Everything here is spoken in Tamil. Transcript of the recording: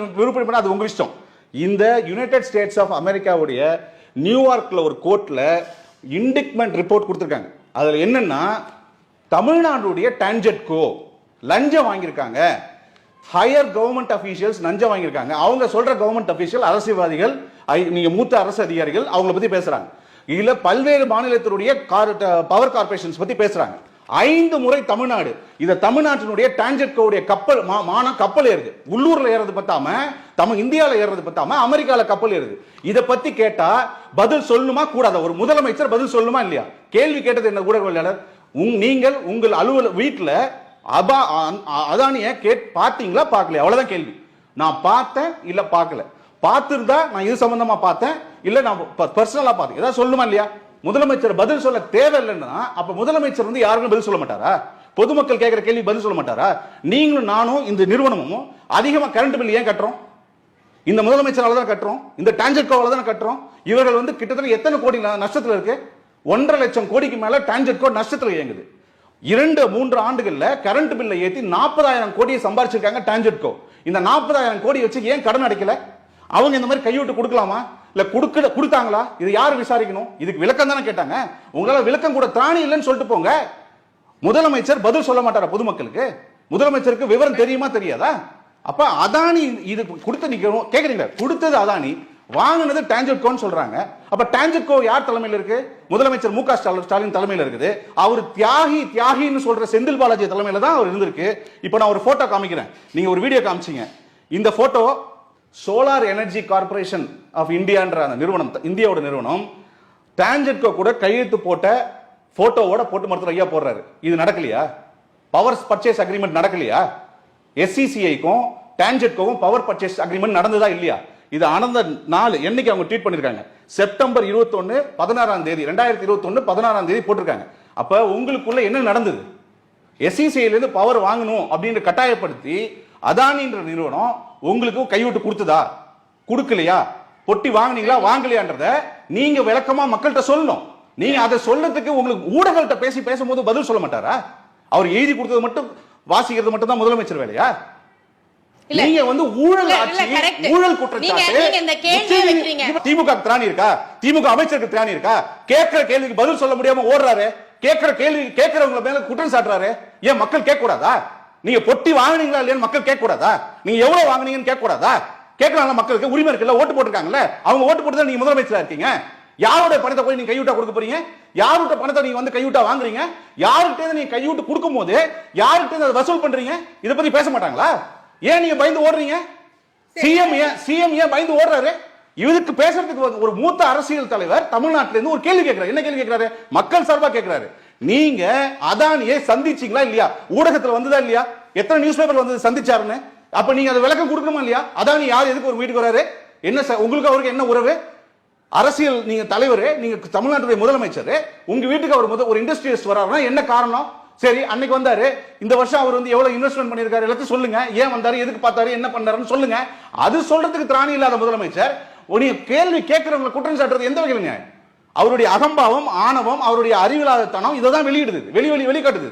விருப்பம் அது உங்க இஷ்டம். இந்த யுனைடெட் ஸ்டேட்ஸ் ஆஃப் அமெரிக்காவுடைய நியூயார்க்ல ஒரு கோர்ட்ல இண்டிக்மெண்ட் ரிப்போர்ட் கொடுத்துருக்காங்க. அதுல என்னன்னா தமிழ்நாடுடைய டான்ஜெட்கோ லஞ்சம் வாங்கியிருக்காங்க. ஹையர் கவர்மெண்ட் அஃபீஷியல்ஸ் லஞ்சம் வாங்கியிருக்காங்க. அவங்க சொல்ற கவர்மெண்ட் அஃபீஷியல் அரசியல்வாதிகள் நீங்கள் நீங்க மூத்த அரசு அதிகாரிகள் அவங்கள பத்தி பேசுறாங்க. இதில் பல்வேறு மாநிலத்தினுடைய பவர் கார்பரேஷன்ஸ் பத்தி பேசுறாங்க. ஐந்து முறை தமிழ்நாடு. இந்த தமிழ்நாட்டினுடைய டான்ஜெட்கோடைய கப்பல் மா- மானம் கப்பல் ஏறுது. உள்ளூர்ல ஏறது பத்தாம தமிழ் இந்தியாவில் ஏறது பத்தாம அமெரிக்கால கப்பல் ஏறுது. இதை பத்தி கேட்டா பதில் சொல்லணுமா கூடாத? ஒரு முதலமைச்சர் பதில் சொல்லணுமா இல்லையா? கேள்வி கேட்டது என்ன ஊடகவியலாளர்? உங் நீங்கள் உங்கள் அலுவல வீட்டில் அபா அதானிய கேட் பார்த்தீங்களா பார்க்கலையா அவ்வளோதான் கேள்வி. நான் பார்த்தேன் இல்லை பார்க்கல பார்த்துருந்தா நான் இது சம்பந்தமா பார்த்தேன் இல்லை நான் பர்சனலாக பார்த்தேன். ஏதாவது சொல்லணுமா இல்லையா? முதலமைச்சர் பதில் சொல்ல தேவையில்லைன்னா அப்ப முதலமைச்சர் வந்து யாருக்கும் பதில் சொல்ல மாட்டாரா? பொதுமக்கள் கேட்கிற கேள்வி பதில் சொல்ல மாட்டாரா? நீங்களும் நானும் இந்த நிறுவனமும் அதிகமா கரண்ட் பில் ஏன் கட்டுறோம்? இந்த முதலமைச்சரால் தான் கட்டுறோம் இந்த டான்ஜெட்கோவால தான் கட்டுறோம். இவர்கள் வந்து கிட்டத்தட்ட எத்தனை கோடி நஷ்டத்தில் இருக்கு? ஒன்றரை லட்சம் கோடிக்கு மேல டான்ஜெட்கோ நஷ்டத்தில் இயங்குது. இரண்டு மூன்று ஆண்டுகளில் கரண்ட் பில்லை ஏத்தி நாற்பதாயிரம் கோடியை சம்பாரிச்சிருக்காங்க டான்ஜெட்கோ. இந்த நாற்பதாயிரம் கோடி வச்சு ஏன் கடன் அடைக்கல? அவங்க இந்த மாதிரி கைவிட்டு கொடுக்கலாமா? இல்ல கொடுக்க கொடுத்தாங்களா? இது யார் விசாரிக்கணும்? இதுக்கு விளக்கம் தானே கேட்டாங்க. உங்களால விளக்கம் கூட திராணி இல்லைன்னு சொல்லிட்டு போங்க. முதலமைச்சர் பதில் சொல்ல மாட்டாரா பொதுமக்களுக்கு? முதலமைச்சருக்கு விவரம் தெரியுமா தெரியாதா? அப்ப அதானி இது கொடுத்து நிக்கிறோம் கேக்குறீங்களா? கொடுத்தது அதானி வாங்கினது டான்ஜெட்கோன்னு சொல்றாங்க. அப்ப டான்ஜெட்கோ யார் தலைமையில் இருக்கு? முதலமைச்சர் மு க ஸ்டாலின் தலைமையில் இருக்குது. அவர் தியாகி தியாகின்னு சொல்ற செந்தில் பாலாஜி தலைமையில தான் அவர் இருந்திருக்கு. இப்போ நான் ஒரு போட்டோ காமிக்கிறேன். நீங்க ஒரு வீடியோ காமிச்சீங்க. இந்த photo solar energy corporation of இந்தியான்ற அந்த நிறுவனம் இந்தியாவோட நிறுவனம் டான்ஜெட்கோ கூட கையெழுத்து போட்ட போட்டோவோட போட்டு மருத்துவர் ஐயா போடுறாரு. இது நடக்கலையா? பவர் பர்ச்சேஸ் அக்ரிமெண்ட் நடக்கலையா? எஸ்சிசிஐக்கும் டான்ஜெட்கோவும் பவர் பர்ச்சேஸ் அக்ரிமெண்ட் நடந்ததா இல்லையா? இது அனந்த நாள் என்னைக்கு அவங்க ட்வீட் பண்ணிருக்காங்க? செப்டம்பர் 21 பதினாறாம் தேதி ரெண்டாயிரத்தி இருபத்தொன்னு பதினாறாம் தேதி போட்டிருக்காங்க. அப்ப உங்களுக்குள்ள என்ன நடந்தது? எஸ்இசிஐலேருந்து பவர் வாங்கணும் அப்படின்னு கட்டாயப்படுத்தி அதானின்ற நிறுவனம் உங்களுக்கு கைவிட்டு கொடுத்ததா? கொடுக்கலையா? பொட்டி வாங்குனீங்களா வாங்கலையான்றத நீங்க விளக்கமா மக்கள்கிட்ட சொல்லணும். நீங்க அதை சொல்றதுக்கு உங்களுக்கு ஊடகங்கள்ட்ட பேசி பேசும்போது பதில் சொல்ல மாட்டாரா? அவர் எழுதி கொடுத்தது மட்டும் வாசிக்கிறது மட்டும் தான் முதலமைச்சர் வேலையா. நீங்க வந்து ஊழல் ஆட்சி. ஊழல் குற்றச்சாட்டு. திமுக திராணி இருக்கா? திமுக அமைச்சருக்கு திராணி இருக்கா? கேட்கிற கேள்விக்கு பதில் சொல்ல முடியாம ஓடுறாரு. கேட்கிற கேள்வி கேட்கிறவங்க மேல குற்றம் சாட்டுறாரு. ஏன் மக்கள் கேட்க கூடாதா நீங்க பொட்டி வாங்குனீங்களா இல்லையான்னு மக்கள் கேட்க கூடாதா நீங்க எவ்வளவு வாங்குனீங்கன்னு கேட்க கூடாதா கேட்கறாங்க மக்களுக்கு? உரிமை இருக்குல்ல ஓட்டு போட்டிருக்காங்கல்ல? அவங்க ஓட்டு போட்டு நீங்க முதலமைச்சரா இருக்கீங்க. யாரோட பணத்தை போய் நீங்க கையூட்டா கொடுக்க போறீங்க? யாரோட பணத்தை நீங்க வந்து கையூட்டா வாங்குறீங்க? இருந்து நீங்க கையூட்டு கொடுக்கும் போது இருந்து அதை வசூல் பண்றீங்க? இத பத்தி பேச மாட்டாங்களா? ஏன் நீங்க பயந்து ஓடுறீங்க? சிஎம் ஏன் சிஎம் ஏன் பயந்து ஓடுறாரு? இதுக்கு பேசுறதுக்கு ஒரு- ஒரு மூத்த அரசியல் தலைவர் தமிழ்நாட்டில இருந்து ஒரு கேள்வி கேட்கிறாரு. என்ன கேள்வி கேட்கிறாரு? மக்கள் சார்பா கேட்கிறாரு. நீங்க அதானியை சந்திச்சீங்களா இல்லையா? ஊடகத்துல வந்ததா இல்லையா? எத்தனை நியூஸ் பேப்பர் வந்து சந்திச்சாருன்னு? அப்ப நீங்க அதை விளக்கம் கொடுக்கணுமா இல்லையா? அதானி யார் எதுக்கு ஒரு வீட்டுக்கு வராரு? என்ன சார் உங்களுக்கு அவருக்கு என்ன உறவு? அரசியல் நீங்க தலைவர் நீங்க தமிழ்நாட்டுடைய முதலமைச்சர் உங்க வீட்டுக்கு அவர் முத ஒரு இண்டஸ்ட்ரியலிஸ்ட் வராருன்னா என்ன காரணம்? சரி அன்னைக்கு வந்தாரு. இந்த வருஷம் அவர் வந்து எவ்வளவு இன்வெஸ்ட்மெண்ட் பண்ணிருக்காரு எல்லாத்தையும் சொல்லுங்க. ஏன் வந்தாரு? எதுக்கு பார்த்தாரு? என்ன பண்ணாருன்னு சொல்லுங்க. அது சொல்றதுக்கு திராணி இல்லாத முதலமைச்சர். நீங்க கேள்வி கேட்கிறவங்களை குற்றம் சாட்டுறது எந்த வகையிலுங்க அவருடைய அகம்பாவம் ஆணவம் அவருடைய அறிவில்லாத தனம் இதை தான் வெளியிடுது. வெளி வெளி வெளிக்காட்டுது.